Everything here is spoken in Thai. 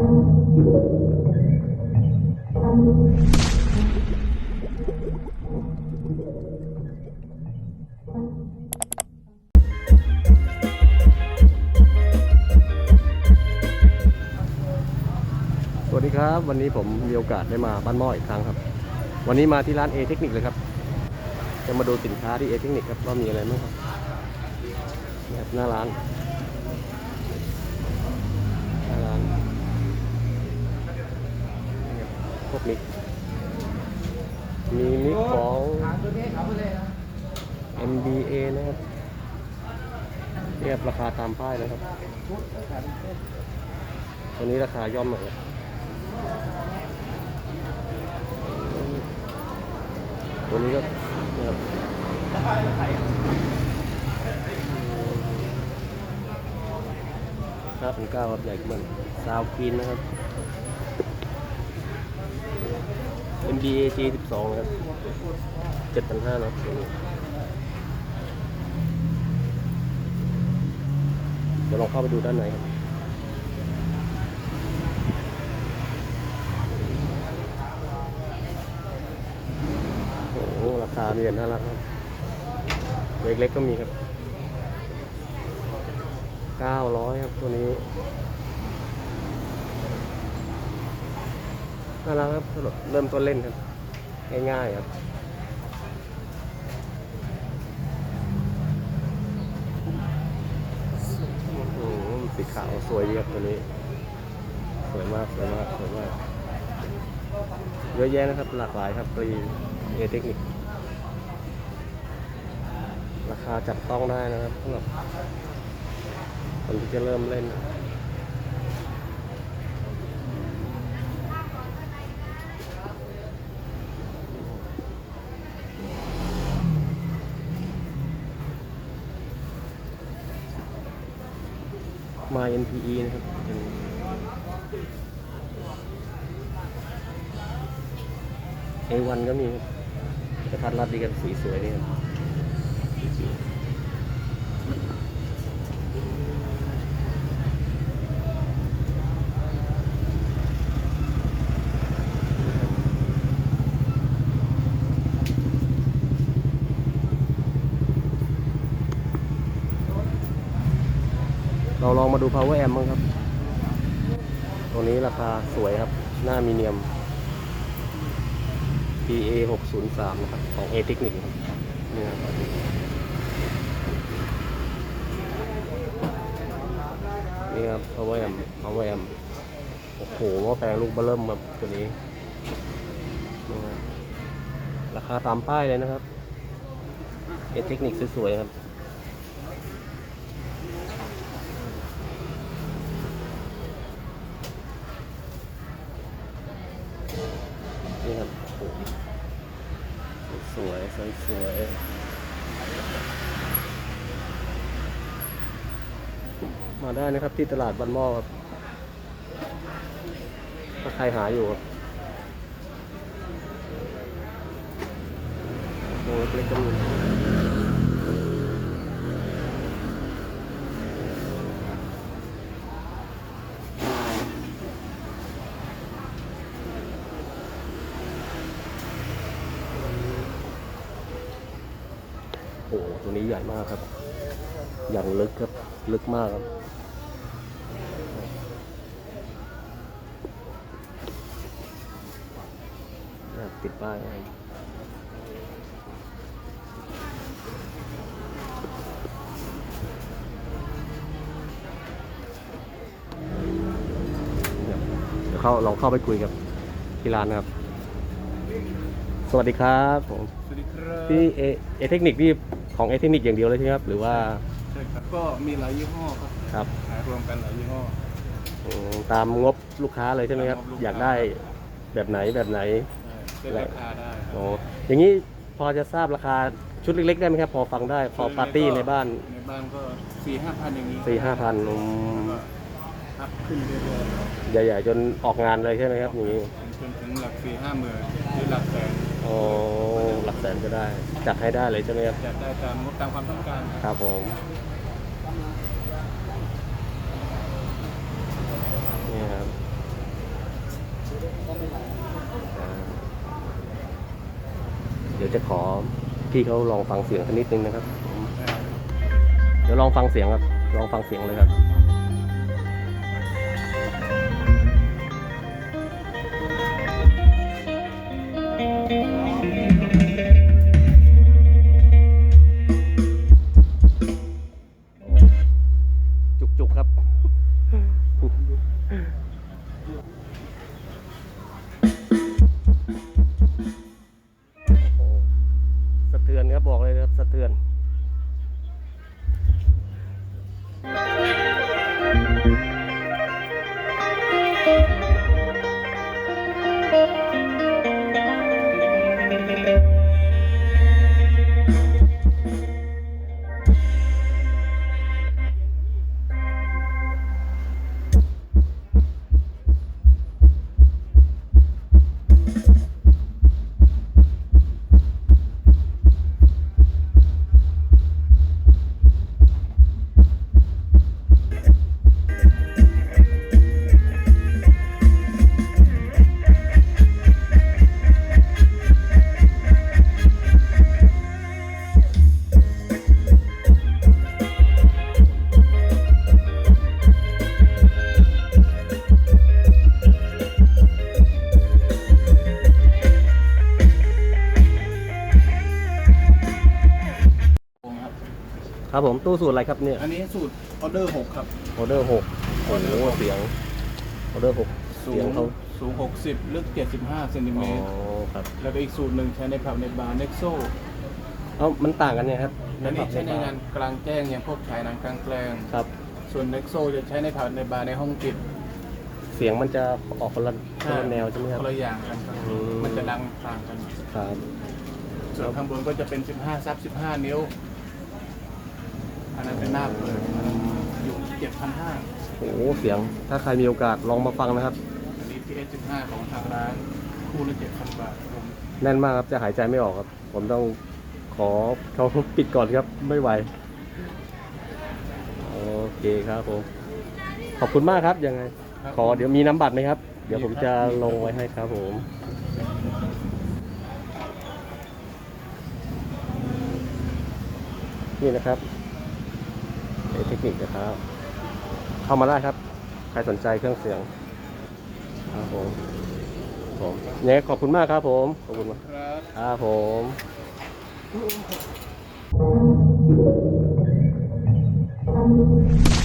สวัสดีครับ วันนี้ผมมีโอกาสได้มาบ้านหม้ออีกครั้งครับ วันนี้มาที่ร้านเอเทคนิคเลยครับ จะมาดูสินค้าที่เอเทคนิคครับว่ามีอะไรบ้างครับนี่ครับหน้าร้านหน้าร้านนี่ับมิก มีมิกของ MBA นะครับ เรียบราคาตามป้ายนะครับ ตัวนี้ราคาย่อมหน่อยตัวนี้ก็นะครับห้าพันเก้าครับใหญ่ขึ้นมาซาวกินนะครับ MBA G สิบสองครับเจ็ดพันห้านะครับตัวนี้เดี๋ยวลองเข้าไปดูด้านในครับโอ้โหราคามีกันน่ารักครับเล็กๆก็มีครับเก้าร้อยครับตัวนี้ น่ารักครับสำหรับเริ่มต้นเล่นครับ ง่ายๆครับอืมสีขาวสวยดีครับตัวนี้ สวยมาก สวยมาก สวยมาก เยอะแยะนะครับ หลากหลายครับตัวเอเทคนิค ราคาจับต้องได้นะครับสำหรับคนที่จะเริ่มเล่น มา NPE นะครับเอวันก็มีครับกระทัดรัดดีกันสีสวยนี่ครับ เราลองมาดู power amp บ้างครับ ตัวนี้ราคาสวยครับ หน้ามีเนียม PA 603นะครับ ของ A Technic ครับนี่ครับนี่ครับ power amp power amp โอ้โหม้อแปลงลูกเบอร์เริ่มแบบตัวนี้ ราคาตามป้ายเลยนะครับ A Technic สวยๆครับ นี่ครับโอ้โหสวยสวยสวยมาได้นะครับที่ตลาดบ้านหม้อครับ ถ้าใครหาอยู่ครับโอ้เล็กจังเลย โหตัวนี้ใหญ่มากครับ อย่างลึกครับ ลึกมากครับติดป้ายเดี๋ยวเข้าลองเข้าไปคุยกับที่ร้านนะครับ สวัสดีครับผมสวัสดีครับที่เอเอเทคนิคนี่ของเอเทคนิคอย่างเดียวเลยใช่ไหมครับ หรือว่าใช่ครับก็มีหลายยี่ห้อครับครับขายรวมกันหลายยี่ห้ออืมตามงบลูกค้าเลยใช่ไหมครับ ตามงบลูกค้า อยากได้แบบไหนแบบไหน ได้เป็นราคาได้ครัโอ้บอย่างนี้พอจะทราบราคาชุดเล็กๆได้ไหมครับ พอฟังได้พอปาร์ตี้ในบ้านในบ้านก็สี่ห้าพันอย่างนี้สี่ห้าพันอืมแล้วก็อัพขึ้นเรื่อยใหญ่ๆจนออกงานเลยใช่ไหมครับอย่างนี้ๆจนถึงหลักสี่ห้าหมื่นหรือหลักแสน โอ้หลักแสนก็ได้ จัดให้ได้เลยใช่ไหมครับ จัดได้ตามตามความต้องการครับผมนี่ครับเดี๋ยวจะขอพี่เขาลองฟังเสียงสักนิดนึงนะครับ เดี๋ยวลองฟังเสียงครับ ลองฟังเสียงเลยครับ ครับผมตู้สูตรอะไรครับเนี่ยอันนี้สูตรออเดอร์หกครับ ออเดอร์หกโอ้โหเสียงออเดอร์หกสูเสียงงเขาสูงหกสิบลึกเจ็ดสิบห้าเซนติเมอ๋อตรครับแล้วก็อีกสูตรหนึ่งใช้ในผับในบาร์เน็กโซเอ้ามันต่างกันเนี่ยครับอันนี้ใช้ในผับงานกลางแจ้งอย่างพวกฉายหนังกลางแปลงครับ ส่วนเน็กโซจะใช้ในผับในบาร์ในห้องปิดเสียงมันจะออกคนละคนละแนวใช่ไหมครับ คนละอย่างกันครับอืม มันจะดังต่างกัน ครับ ส่วนข้างบนก็จะเป็น 15ซับ15 นิ้ว อันนั้นเป็นหน้าเปิดอันนั้นอยู่7,500โอ้โหเสียงถ้าใครมีโอกาสลองมาฟังนะครับ อันนี้ PS 15ของทางร้านคู่ละ7,000บาทผมแน่นมากครับจะหายใจไม่ออกครับ ผมต้องขอเขาปิดก่อนครับไม่ไหว โอเคครับผม ขอบคุณมากครับยังไง ขอเดี๋ยวมีน้ำบัตรไหมครับ เดี๋ยวผมจะลงไว้ให้ครับผมนี่นะครับ เทคนิคนะครับ เข้ามาได้ครับ ใครสนใจเครื่องเสียง ครับผมผมเนี่ยขอบคุณมากครับผม ขอบคุณมากครับครับผม